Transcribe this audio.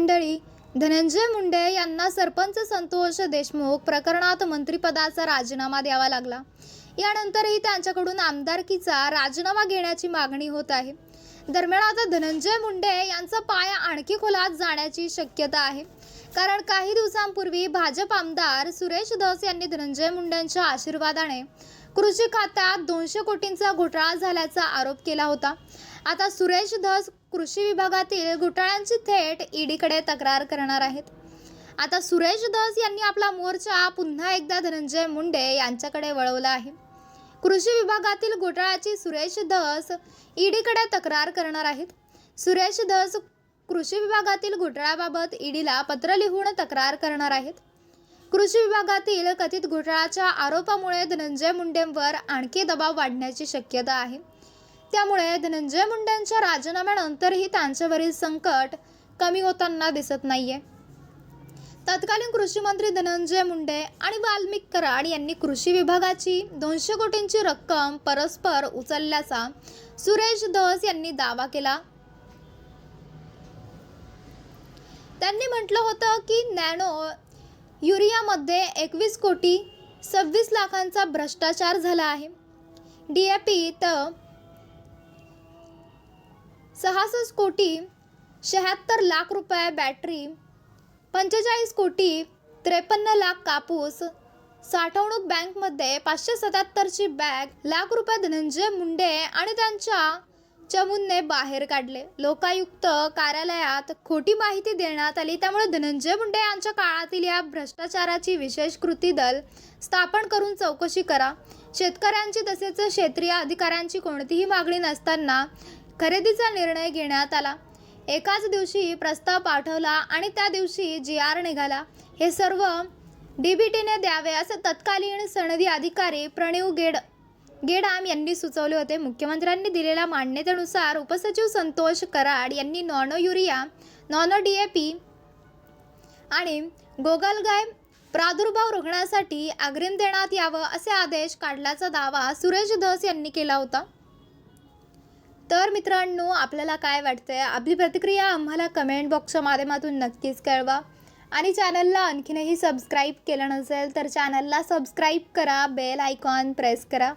मंडळी धनंजय मुंडे यांना सरपंच संतोष देशमुख प्रकरणात मंत्रिपदाचा राजीनामा द्यावा लागला. यानंतरही त्यांच्याकडून आमदारकीचा राजीनामा घेण्याची मागणी होत आहे. दरम्यान आता धनंजय मुंडे यांचा पाय आणखी खोलात जाण्याची शक्यता आहे. कारण काही दिवसांपूर्वी भाजप आमदार सुरेश धस यांनी धनंजय मुंडेंच्या आशीर्वादाने कृषी खात्यात दोनशे कोटींचा घोटाळा झाल्याचा आरोप केला होता. आता सुरेश धस कृषी विभागातील घोटाळ्यांची थेट ईडीकडे तक्रार करणार आहेत. आता सुरेश धस यांनी आपला मोर्चा पुन्हा एकदा धनंजय मुंडे यांच्याकडे वळवला आहे. कृषी विभागातील घोटाळ्याची सुरेश धस ईडीकडे तक्रार करणार आहेत. सुरेश धस कृषी विभागातील घोटाळ्याबाबत ईडीला पत्र लिहून तक्रार करणार आहेत. कृषी विभागातील कथित घोटाळ्याच्या आरोपामुळे धनंजय मुंडेंवर आणखी दबाव वाढण्याची शक्यता आहे. त्यामुळे धनंजय मुंडेंच्या राजीनाम्यानंतरही त्यांच्यावरील संकट कमी होताना दिसत नाहीये. तत्कालीन कृषी मंत्री धनंजय मुंडे आणि वाल्मिक कराड यांनी कृषी विभागाची दोनशे कोटींची रक्कम परस्पर उचलल्याचा सुरेश धस यांनी दावा केला. त्यांनी म्हटलं होतं की नॅनो युरियामध्ये एकवीस कोटी सव्वीस लाखांचा भ्रष्टाचार झाला आहे. डी ए पी तर सहासष्ट कोटी शहात्तर लाख रुपये बॅटरी पंचेचाळीस कोटी त्रेपन्न लाख कापूस साठवणूक बँकमध्ये पाचशे सत्याहत्तरची बॅग लाख रुपये धनंजय मुंडे आणि त्यांच्या चमूनने बाहेर काढले. लोकायुक्त कार्यालयात खोटी माहिती देण्यात आली. त्यामुळे धनंजय मुंडे यांच्या काळातील या भ्रष्टाचाराची विशेष कृती दल स्थापन करून चौकशी करा. शेतकऱ्यांची तसेच क्षेत्रीय अधिकाऱ्यांची कोणतीही मागणी नसताना खरेदीचा निर्णय घेण्यात आला. एकाच दिवशी प्रस्ताव पाठवला आणि त्या दिवशी जी आर निघाला. हे सर्व डीबीटीने द्यावे असे तत्कालीन सनदी अधिकारी प्रणीव गेड गेडाम यांनी सुचवले होते. मुख्यमंत्र्यांनी दिलेल्या मान्यतेनुसार उपसचिव संतोष कराड यांनी nano urea nano D A P आणि गोगलगाय प्रादुर्भाव रोखण्यासाठी अग्रिम देण्यात यावं असे आदेश काढल्याचा दावा सुरेश धस यांनी केला होता. तर मित्रांनो आपल्याला काय वाटतंय? आपली प्रतिक्रिया आम्हाला कमेंट बॉक्सच्या माध्यमातून नक्कीच कळवा. आणि चॅनलला आणखीनही सबस्क्राईब केलं नसेल तर चॅनलला सबस्क्राईब करा बेल आयकॉन प्रेस करा.